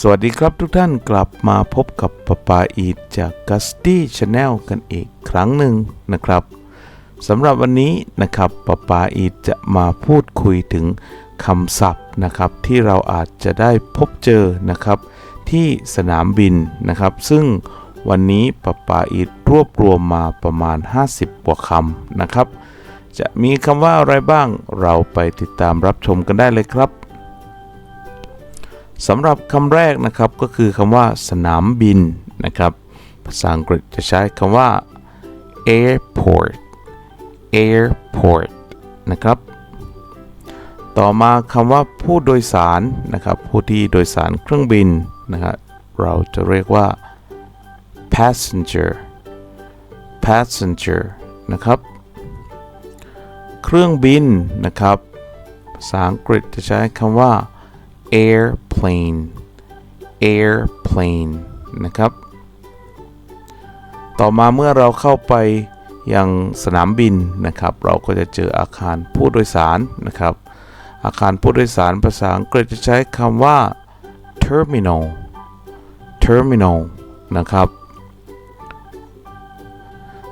สวัสดีครับทุกท่านกลับมาพบกับปปาอีดจาก g u s t y Channel กันอีกครั้งหนึ่งนะครับสำหรับวันนี้นะครับปปาอีดจะมาพูดคุยถึงคำศัพท์นะครับ ที่เราอาจจะได้พบเจอนะครับ ที่สนามบินนะครับ ซึ่งวันนี้ปปาอีดรวบรวมมาประมาณ 50กว่าคำนะครับ จะมีคำว่าอะไรบ้างเราไปติดตามรับชมกันได้เลยครับ สำหรับคำแรกนะครับก็คือคำว่าสนามบินนะครับ ภาษาอังกฤษจะใช้คำว่า airport airport นะครับ ต่อมาคำว่าผู้โดยสารนะครับ ผู้ที่โดยสารเครื่องบินนะครับเราจะเรียกว่า passenger passenger นะครับ เครื่องบินนะครับ ภาษาอังกฤษจะใช้คำว่า air airplane airplane นะครับ ต่อมาเมื่อเราเข้าไปยังสนามบินนะครับ เราก็จะเจออาคารผู้โดยสารนะครับ อาคารผู้โดยสารภาษาอังกฤษจะใช้คำว่า terminal terminal นะครับ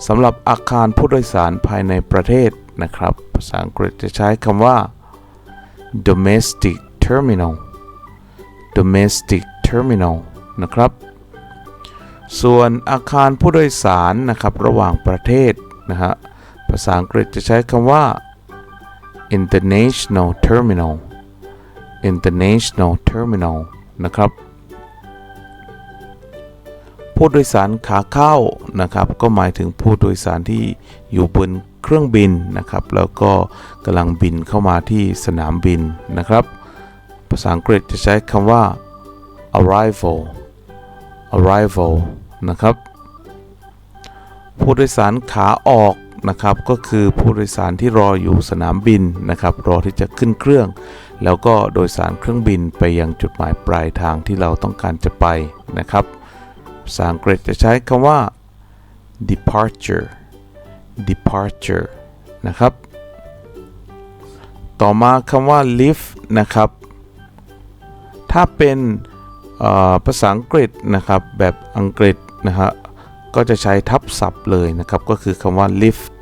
สำหรับอาคารผู้โดยสารภายในประเทศนะครับ ภาษาอังกฤษจะใช้คำว่า domestic terminal domestic terminal นะครับ ส่วนอาคารผู้โดยสารนะครับระหว่างประเทศนะฮะภาษาอังกฤษจะใช้คำว่า international terminal international terminal นะครับ ผู้โดยสารขาเข้านะครับ ก็หมายถึงผู้โดยสารที่อยู่บนเครื่องบินนะครับ แล้วก็กำลังบินเข้ามาที่สนามบินนะครับ ภาษาอังกฤษจะใช้คำว่า arrival arrival นะครับ ผู้โดยสารขาออกนะครับ ก็คือผู้โดยสารที่รออยู่สนามบินนะครับ รอที่จะขึ้นเครื่อง แล้วก็โดยสารเครื่องบินไปยังจุดหมายปลายทางที่เราต้องการจะไปนะครับ ภาษาอังกฤษจะใช้คำว่า departure departure นะครับ ต่อมาคำว่า lift นะครับ ถ้าเป็นภาษาอังกฤษนะครับแบบอังกฤษนะฮะก็จะใช้ทับศัพท์เลยนะครับ ก็คือคำว่า lift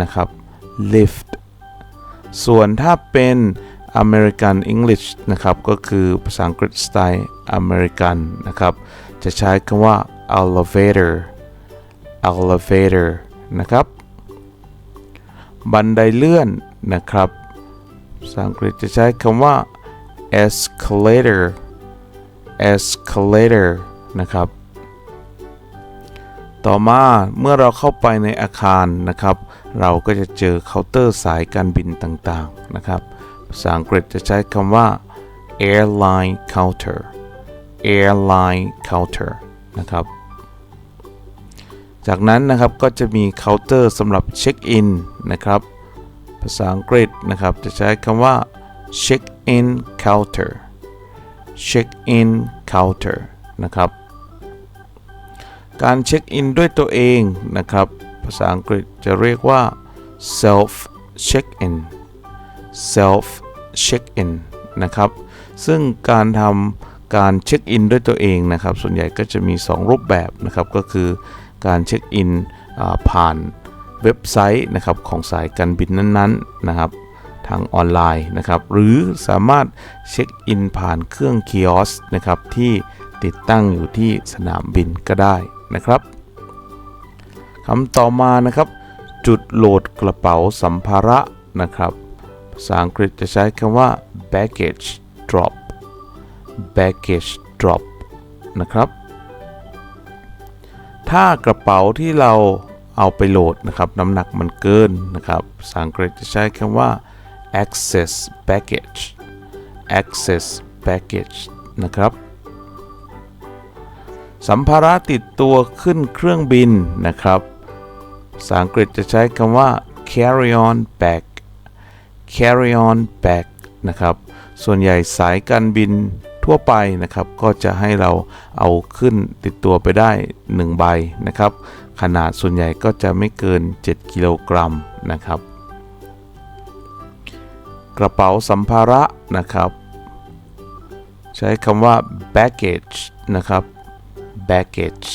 นะครับ lift ส่วนถ้าเป็น American English นะครับ ก็คือภาษาอังกฤษสไตล์อเมริกันนะครับ จะใช้คำว่า elevator elevator นะครับ บันไดเลื่อนนะครับภาษาอังกฤษจะใช้คำว่า escalator escalator นะครับ ต่อมาเมื่อเราเข้าไปในอาคารนะครับ เราก็จะเจอเคาน์เตอร์สายการบินต่างๆนะครับ ภาษาอังกฤษจะใช้คำว่า airline counter airline counter นะครับ จากนั้นนะครับก็จะมีเคาน์เตอร์สำหรับเช็คอินนะครับ ภาษาอังกฤษนะครับจะใช้คำว่า check in counter check in counter นะครับ การเช็คอินด้วยตัวเองนะครับ ภาษาอังกฤษจะเรียกว่า self check in self check in นะครับ ซึ่งการทำการเช็คอินด้วยตัวเองนะครับ ส่วนใหญ่ก็จะมี 2 รูปแบบนะครับ ก็คือการเช็คอินผ่านเว็บไซต์นะครับของสายการบินนั้นๆนะครับ ทางออนไลน์นะครับหรือสามารถเช็คอินผ่านเครื่องคิออสนะครับที่ติดตั้งอยู่ที่สนามบินก็ได้นะครับคำต่อมานะครับจุดโหลดกระเป๋าสัมภาระนะครับภาษาอังกฤษจะใช้คำว่า baggage drop baggage drop นะครับถ้ากระเป๋าที่เราเอาไปโหลดนะครับน้ำหนักมันเกินนะครับภาษาอังกฤษจะใช้คำว่า excess baggage excess baggage นะครับ สัมภาระติดตัวขึ้นเครื่องบินนะครับภาษาอังกฤษจะใช้คำว่า carry on bag carry on bag นะครับ ส่วนใหญ่สายการบินทั่วไปนะครับ ก็จะให้เราเอาขึ้นติดตัวไปได้ 1 ใบนะครับ ขนาดส่วนใหญ่ก็จะไม่เกิน 7 กิโลกรัมนะครับ กระเป๋าสัมภาระนะครับ ใช้คำว่า baggage นะครับ baggage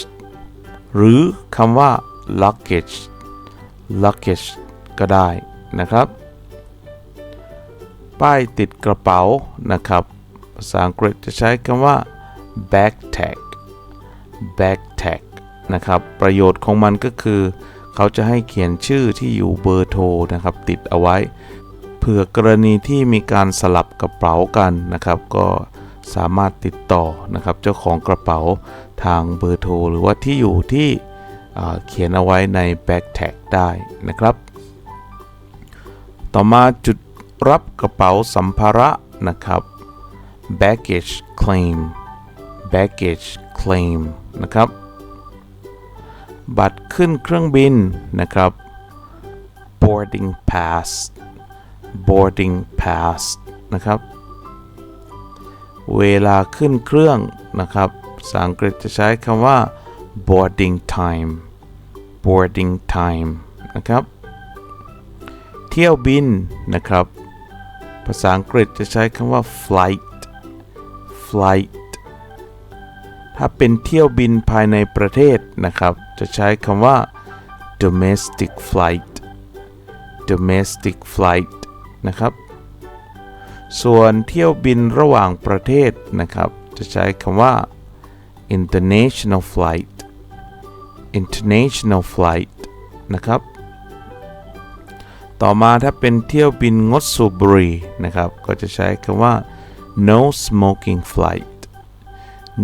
หรือคำว่า luggage luggage ก็ได้นะครับ ป้ายติดกระเป๋านะครับ ภาษาอังกฤษจะใช้คำว่า bag tag bag tag นะครับ ประโยชน์ของมันก็คือ เขาจะให้เขียนชื่อที่อยู่เบอร์โทรนะครับ ติดเอาไว้ เผื่อกรณีที่มีการสลับกระเป๋ากันนะครับ ก็สามารถติดต่อนะครับเจ้าของกระเป๋าทางเบอร์โทรหรือว่าที่อยู่ที่เขียนเอาไว้ใน bag tag ได้นะครับ ต่อมาจุดรับกระเป๋าสัมภาระนะครับ baggage claim baggage claim นะครับ บัตรขึ้นเครื่องบินนะครับ boarding pass boarding pass นะครับ เวลาขึ้นเครื่องนะครับภาษาอังกฤษจะใช้คำว่า boarding time boarding time นะครับ เที่ยวบินนะครับ ภาษาอังกฤษจะใช้คำว่า flight flight ถ้าเป็นเที่ยวบินภายในประเทศนะครับ จะใช้คำว่า domestic flight domestic flight นะครับ ส่วนเที่ยวบินระหว่างประเทศนะครับ จะใช้คำว่า international flight international flight นะครับ ต่อมาถ้าเป็นเที่ยวบินงดสูบบุหรี่นะครับ ก็จะใช้คำว่า no smoking flight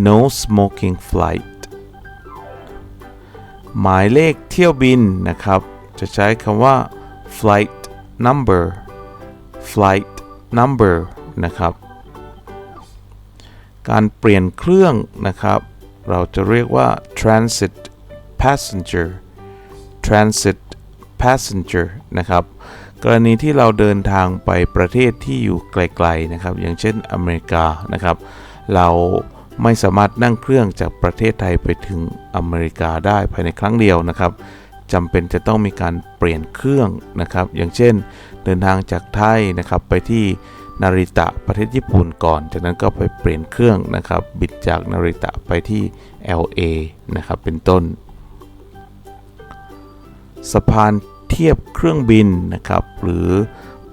no smoking flight หมายเลขเที่ยวบินนะครับ จะใช้คำว่า flight number flight number นะครับ การเปลี่ยนเครื่องนะครับ เราจะเรียกว่า transit passenger transit passenger นะครับ กรณีที่เราเดินทางไปประเทศที่อยู่ไกลๆนะครับ อย่างเช่นอเมริกานะครับ เราไม่สามารถนั่งเครื่องจากประเทศไทยไปถึงอเมริกาได้ภายในครั้งเดียวนะครับ จำเป็นจะต้องมีการเปลี่ยนเครื่องนะครับ อย่างเช่น เดินทางจากไทยนะครับไปที่นาริตะประเทศญี่ปุ่นก่อน จากนั้นก็ไปเปลี่ยนเครื่องนะครับ บิดจากนาริตะไปที่ LA นะครับ เป็นต้น สะพานเทียบเครื่องบินนะครับ หรือ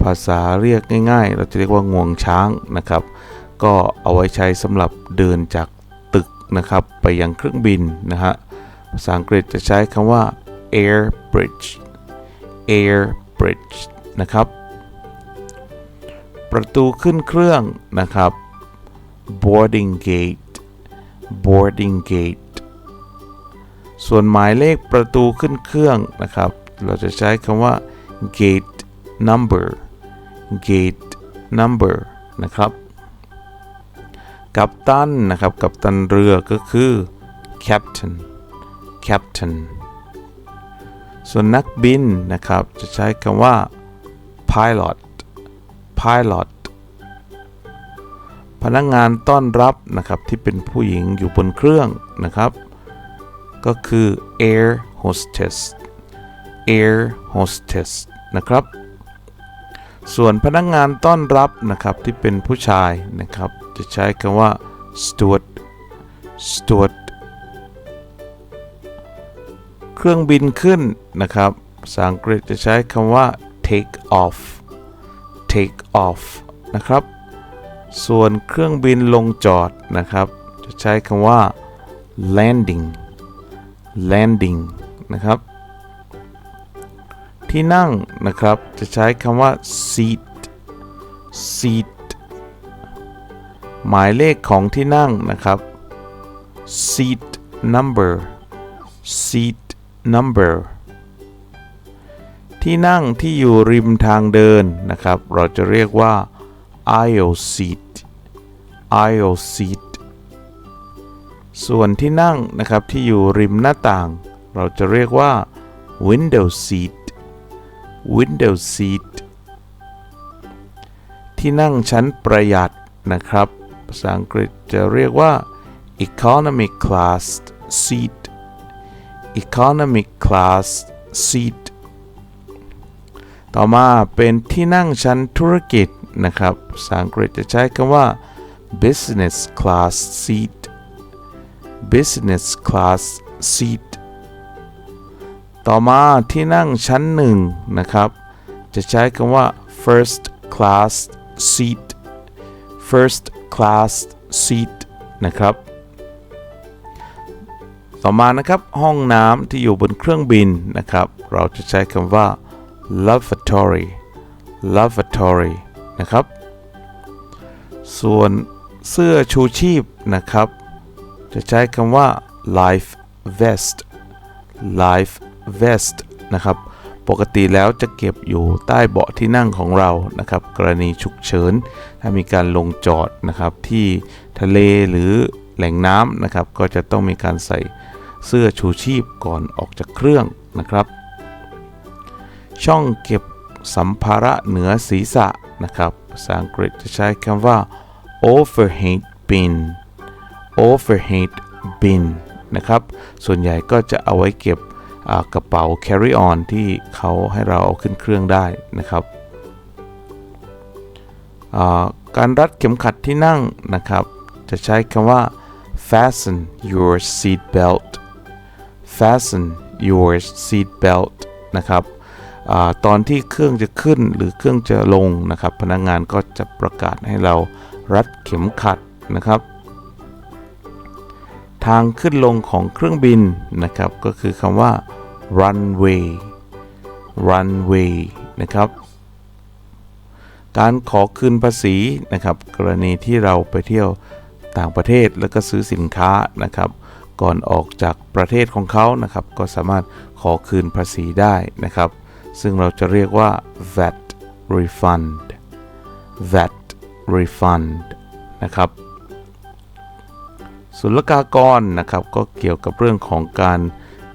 ภาษาเรียกง่ายๆ เราจะเรียกว่างวงช้างนะครับ ก็เอาไว้ใช้สำหรับเดินจากตึกนะครับไปยังเครื่องบินนะฮะ ภาษาอังกฤษจะใช้คำว่า air bridge air bridge นะครับ ประตูขึ้นเครื่องนะครับ boarding gate boarding gate ส่วนหมายเลขประตูขึ้นเครื่องนะครับ เราจะใช้คำว่า gate number gate number นะครับ กัปตันนะครับ กัปตันเรือก็คือ captain captain ส่วนนักบินนะครับ จะใช้คำว่า pilot pilot พนักงานต้อนรับนะครับที่เป็นผู้หญิงอยู่บนเครื่องนะครับ ก็คือ air hostess air hostess นะครับ ส่วนพนักงานต้อนรับนะครับที่เป็นผู้ชายนะครับ จะใช้คำว่า steward steward เครื่องบินขึ้นนะครับภาษาอังกฤษจะใช้คำว่า take off take off นะครับ ส่วนเครื่องบินลงจอดนะครับ จะใช้คำว่า landing landing นะครับ ที่นั่งนะครับจะใช้คำว่า seat seat หมายเลขของที่นั่งนะครับ seat number seat number ที่นั่งที่อยู่ริมทางเดินนะครับ เราจะเรียกว่า aisle seat aisle seat ส่วนที่นั่งนะครับที่อยู่ริมหน้าต่าง เราจะเรียกว่า window seat window seat ที่นั่งชั้นประหยัดนะครับ ภาษาอังกฤษจะเรียกว่า economy class seat economy class seat ต่อมาเป็นที่นั่งชั้นธุรกิจนะครับภาษาอังกฤษจะใช้คำว่า business class seat business class seat ต่อมาที่นั่งชั้นหนึ่งนะครับ จะใช้คำว่า first class seat first class seat นะครับ ต่อมานะครับห้องน้ำที่อยู่บนเครื่องบินนะครับ เราจะใช้คำว่า lavatory lavatory นะครับ ส่วนเสื้อชูชีพนะครับ จะใช้คำว่า life vest life vest นะครับ ปกติแล้วจะเก็บอยู่ใต้เบาะที่นั่งของเรานะครับ กรณีฉุกเฉิน ถ้ามีการลงจอดนะครับที่ทะเลหรือแหล่งน้ำนะครับ ก็จะต้องมีการใส่ เสื้อชูชีพก่อนออกจากเครื่องนะครับ ช่องเก็บสัมภาระเหนือศีรษะนะครับภาษาอังกฤษจะใช้คำว่า overhead bin overhead bin นะครับ ส่วนใหญ่ก็จะเอาไว้เก็บกระเป๋า carry on ที่เขาให้เราเอาขึ้นเครื่องได้นะครับ การรัดเข็มขัดที่นั่งนะครับ จะใช้คำว่า fasten your seat belt fasten your seat belt นะครับอตอนที่เครื่องจะขึ้นหรือเครื่องจะลงนะครับ พนักงานก็จะประกาศให้เรารัดเข็มขัดนะครับ ทางขึ้นลงของเครื่องบินนะครับ ก็คือคำว่า runway runway นะครับ การขอคืนภาษีนะครับ กรณีที่เราไปเที่ยวต่างประเทศแล้วก็ซื้อสินค้านะครับ ก่อนออกจากประเทศของเขานะครับ ก็สามารถขอคืนภาษีได้นะครับ ซึ่งเราจะเรียกว่า VAT refund VAT refund นะครับศุลกากรนะครับก็เกี่ยวกับเรื่องของการ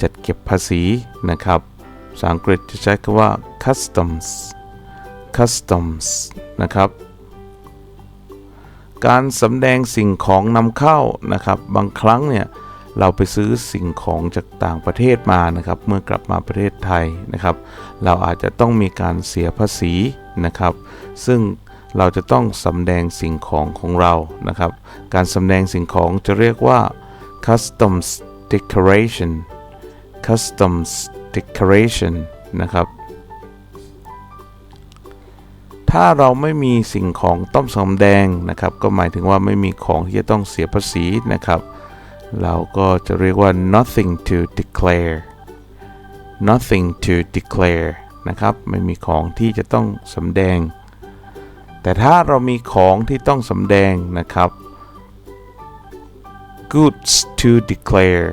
จัดเก็บภาษีนะครับภาษาอังกฤษจะใช้คำว่า customs customs นะครับ การสำแดงสิ่งของนำเข้านะครับ บางครั้งเนี่ย เราไปซื้อสิ่งของจากต่างประเทศมานะครับ เมื่อกลับมาประเทศไทยนะครับ เราอาจจะต้องมีการเสียภาษีนะครับ ซึ่งเราจะต้องสำแดงสิ่งของของเรานะครับ การสำแดงสิ่งของจะเรียกว่า customs declaration customs declaration นะครับ ถ้าเราไม่มีสิ่งของต้องสำแดงนะครับ ก็หมายถึงว่าไม่มีของที่จะต้องเสียภาษีนะครับ เราก็จะเรียกว่า nothing to declare nothing to declare นะครับไม่มีของที่จะต้องสำแดง แต่ถ้าเรามีของที่ต้องสำแดงนะครับ goods to declare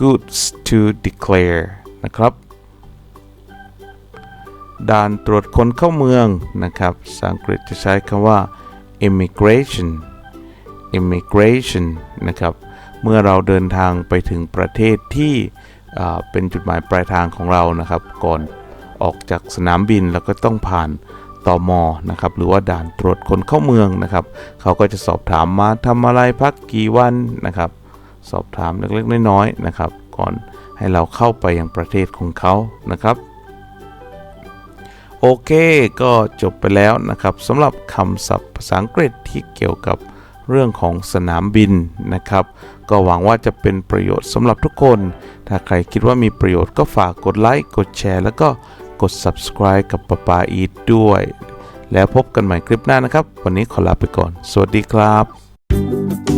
goods to declare นะครับ ด่านตรวจคนเข้าเมืองนะครับภาษาอังกฤษจะใช้คำว่า immigration immigration นะครับ เมื่อเราเดินทางไปถึงประเทศที่เป็นจุดหมายปลายทางของเรานะครับ ก่อนออกจากสนามบินแล้วก็ต้องผ่านตอมอนะครับหรือว่าด่านตรวจคนเข้าเมืองนะครับเขาก็จะสอบถามมาทำอะไรพักกี่วันนะครับ สอบถามเล็กๆน้อยๆนะครับ ก่อนให้เราเข้าไปยังประเทศของเขานะครับโอเค ก็จบไปแล้วนะครับสำหรับคำศัพท์ภาษาอังกฤษที่เกี่ยวกับ เรื่องของสนามบินนะครับ ก็หวังว่าจะเป็นประโยชน์สำหรับทุกคน ถ้าใครคิดว่ามีประโยชน์ก็ฝากกดไลค์กดแชร์ แล้วก็กด subscribe กับปาปาอีทด้วย แล้วพบกันใหม่คลิปหน้านะครับ วันนี้ขอลาไปก่อน สวัสดีครับ